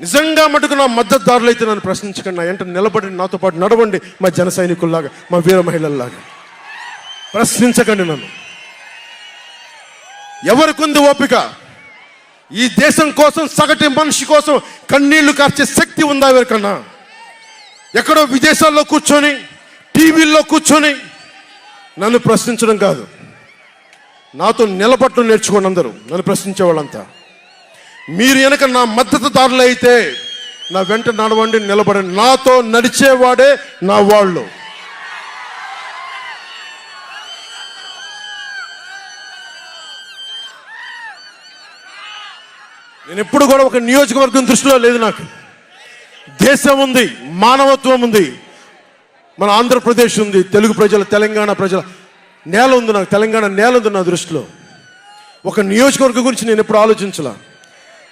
నిజంగా మటుకు నా మద్దతుదారులు అయితే నన్ను ప్రశ్నించకండి. నా ఎంట నిలబడి నాతో పాటు నడవండి మా జన సైనికుల్లాగా మా వీర మహిళల్లాగా. ప్రశ్నించకండి నన్ను. ఎవరికుంది ఓపిక? ఈ దేశం కోసం సగటు మనిషి కోసం కన్నీళ్ళు కార్చే శక్తి ఉందా ఎవరికన్నా? ఎక్కడో విదేశాల్లో కూర్చొని టీవీల్లో కూర్చొని నన్ను ప్రశ్నించడం కాదు. నాతో నిలబట్టం నేర్చుకోండి అందరూ. నన్ను ప్రశ్నించే వాళ్ళంతా. మీరు వెనక నా మద్దతుదారులు అయితే నా వెంట నడవండి నిలబడండి. నాతో నడిచేవాడే నా వాళ్ళు. నేను ఎప్పుడు కూడా ఒక నియోజకవర్గం దృష్టిలో లేదు నాకు. దేశం ఉంది మానవత్వం ఉంది మన ఆంధ్రప్రదేశ్ ఉంది తెలుగు ప్రజల తెలంగాణ ప్రజల. నేల ఉంది నాకు తెలంగాణ నేల ఉంది నా దృష్టిలో. ఒక నియోజకవర్గం గురించి నేను ఎప్పుడు ఆలోచించలా.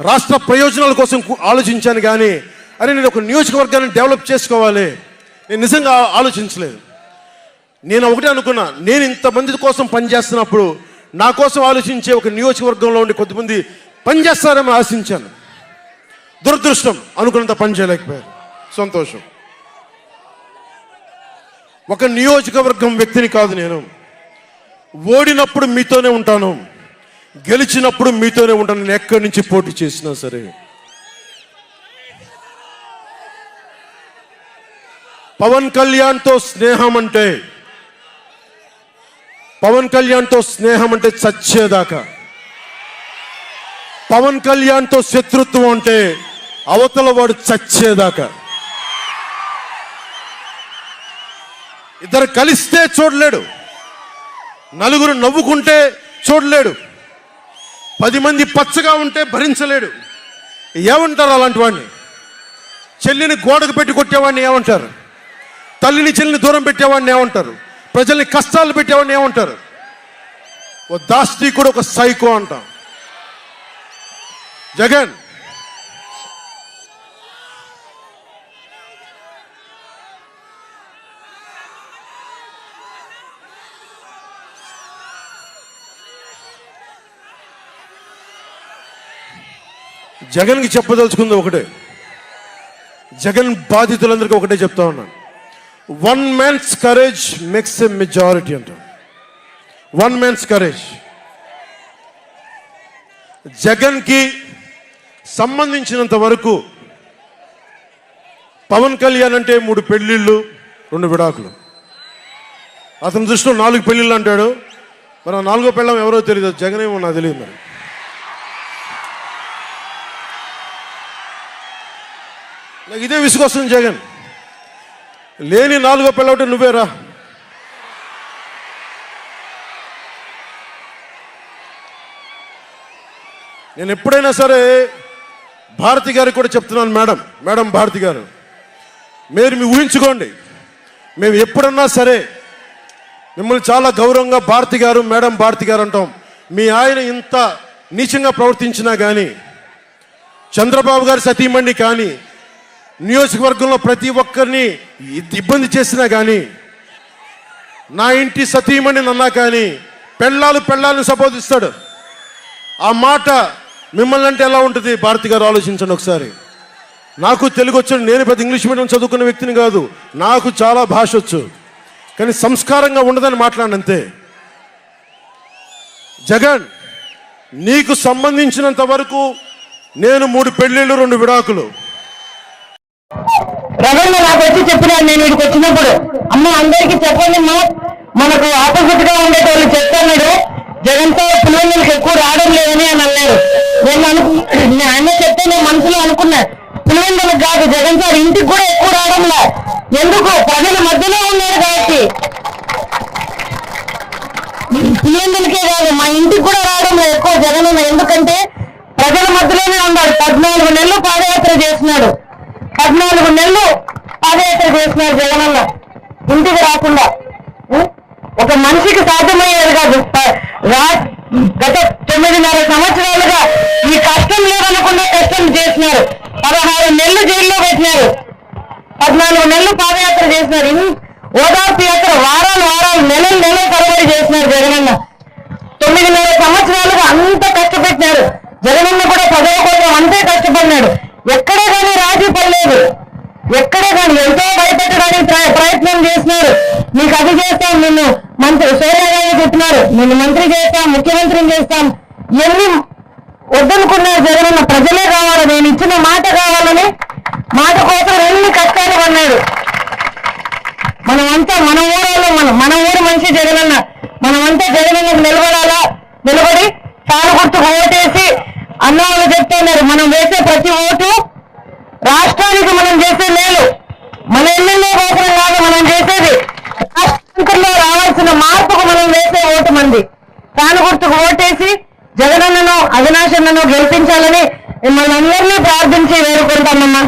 రాష్ట్ర ప్రయోజనాల కోసం ఆలోచించాను కానీ అరే నేను ఒక నియోజకవర్గాన్ని డెవలప్ చేసుకోవాలి. నేను నిజంగా ఆలోచించలేదు. నేను ఒకటే అనుకున్నా నేను ఇంతమంది కోసం పనిచేస్తున్నప్పుడు నా కోసం ఆలోచించే ఒక నియోజకవర్గంలో ఉండి కొద్దిమంది పనిచేస్తారని ఆశించాను. దురదృష్టం అనుకున్నంత పని చేయలేకపోయారు. సంతోషం. ఒక నియోజకవర్గం వ్యక్తిని కాదు నేను. ఓడినప్పుడు మీతోనే ఉంటాను. గెలిచినప్పుడు మీతోనే ఉంటాను. నేను ఎక్కడి నుంచి పోటీ చేసినా సరే. పవన్ కళ్యాణ్తో స్నేహం అంటే పవన్ కళ్యాణ్తో స్నేహం అంటే చచ్చేదాకా. పవన్ కళ్యాణ్తో శత్రుత్వం అంటే అవతల వాడు చచ్చేదాకా. ఇద్దరు కలిస్తే చూడలేడు. నలుగురు నవ్వుకుంటే చూడలేడు. పది మంది పచ్చగా ఉంటే భరించలేడు. ఏమంటారు అలాంటి వాడిని చెల్లిని గోడకు పెట్టి కొట్టేవాడిని ఏమంటారు? తల్లిని చెల్లిని దూరం పెట్టేవాడిని ఏమంటారు? ప్రజల్ని కష్టాలు పెట్టేవాడిని ఏమంటారు? ఓ దాష్టీకుడు ఒక సైకో అంటాం. జగన్ జగన్కి చెప్పదలుచుకుంది ఒకటే. జగన్ బాధితులందరికీ ఒకటే చెప్తా ఉన్నాను. One man's courage makes a majority అంట వన్ మ్యాన్స్ కరేజ్ జగన్కి సంబంధించినంత వరకు పవన్ కళ్యాణ్ అంటే మూడు పెళ్ళిళ్ళు రెండు విడాకులు. అతని దృష్టిలో నాలుగు పెళ్ళిళ్ళు అంటాడు. మరి ఆ నాలుగో పెళ్ళం ఎవరో తెలియదు జగన్ ఏమో నాకు తెలియదు మరి. నాకు ఇదే విసుకొస్తుంది జగన్. లేని నాలుగో పిల్లవటం నువ్వేరా? నేను ఎప్పుడైనా సరే భారతి గారికి కూడా చెప్తున్నాను మేడం మేడం భారతి గారు మీరు మీ ఊహించుకోండి. మేము ఎప్పుడన్నా సరే మిమ్మల్ని చాలా గౌరవంగా భారతి గారు మేడం భారతి గారు అంటాం. మీ ఆయన ఇంత నీచంగా ప్రవర్తించినా కానీ చంద్రబాబు గారి సతీమణి కానీ నియోజకవర్గంలో ప్రతి ఒక్కరిని ఇబ్బంది చేసినా కానీ నా ఇంటి సతీమణి నన్నా కానీ పెళ్ళాలు పెళ్ళాలను సంబోధిస్తాడు. ఆ మాట మిమ్మల్ని అంటే ఎలా ఉంటుంది? భారతి గారు ఆలోచించండి ఒకసారి. నాకు తెలుగు వచ్చాడు నేను పెద్ద ఇంగ్లీష్ మీడియం చదువుకున్న వ్యక్తిని కాదు నాకు చాలా భాష వచ్చు. కానీ సంస్కారంగా ఉండదని మాట్లాడినంతే. జగన్ నీకు సంబంధించినంత వరకు నేను మూడు పెళ్ళిళ్ళు రెండు విడాకులు. రవీంద్ర నాకు వచ్చి చెప్పినాడు నేను ఇక్కడికి వచ్చినప్పుడు అమ్మ అందరికి చెప్పండి అమ్మా. మనకు ఆపోజిట్గా ఉండేటోళ్ళు చెప్తున్నాడు. జగన్తో పిల్లలకి ఎక్కువ రావడం లేదని అని అన్నారు. నేను అను ఆయన చెప్తే నేను మనసులో అనుకున్నా. పిల్లలకు కాదు జగన్ సార్ ఇంటికి కూడా ఎక్కువ రావడం లే. ఎందుకు? ప్రజల మధ్యలో ఉన్నారు కాబట్టి. పిల్లలకే కాదు మా ఇంటికి కూడా రావడం లేదు. ఎక్కువ జగన్ ఎందుకంటే ప్రజల మధ్యలోనే ఉన్నాడు. పద్నాలుగు నెలలు పాదయాత్ర చేస్తున్నాడు. పద్నాలుగు నెలలు పాదయాత్ర చేస్తున్నారు జగనన్న ఇంటికి రాకుండా ఒక మనిషికి సాధ్యమయ్యేది కాదు. గత తొమ్మిదిన్నర సంవత్సరాలుగా ఈ కష్టం లేదనకుండా కష్టం చేసినారు. పదహారు నెలలు జైల్లో పెట్టినారు. పద్నాలుగు నెలలు పాదయాత్ర చేసినారు. ఓదార్పు యాత్ర వారాలు వారాలు నెలలు నెలలు తరబడి చేసినారు జగనన్న. తొమ్మిదిన్నర సంవత్సరాలుగా అంత కష్టపెట్టినారు. జగనన్న కూడా పదవ కోసం అంతే కష్టపడినాడు. ఎక్కడ కానీ రాజీ పడలేదు. ఎక్కడే కానీ ఎంతో భయపెట్టడానికి ప్ర- ప్రయత్నం చేస్తున్నారు. మీకు అది చేస్తాం నిన్ను మంత్రి సోనియా గాంధీ చెప్పినారు. నిన్ను మంత్రి చేస్తాం ముఖ్యమంత్రిని చేస్తాం. ఎన్ని వద్దనుకున్నారు జగనన్న ప్రజలే కావాలి నేను ఇచ్చిన మాట కావాలని మాట కోసం ఎన్ని కష్టాలు అన్నాడు మనమంతా మన ఊళ్ళో మనం మన ఊరు మనిషి జగనన్న. మనమంతా జగనన్నకు నిలబడాలా? నిలబడి తాను గుర్తుకు ఓటేసి అన్న వాళ్ళు చెప్తున్నారు మనం వేసే ప్రతి ఓటు రాష్ట్రానికి మనం చేసే మేలు మన ఎమ్మెల్యే కోసం కాదు మనం చేసేది రాష్ట్రంలో రావాల్సిన మార్పుకు మనం వేసే ఓటు మంది తాను గుర్తుకు ఓటేసి జగనన్నను అవినాశన్నను గెలిపించాలని మిమ్మల్ని అందరినీ ప్రార్థించి వేడుకుంటామమ్మా.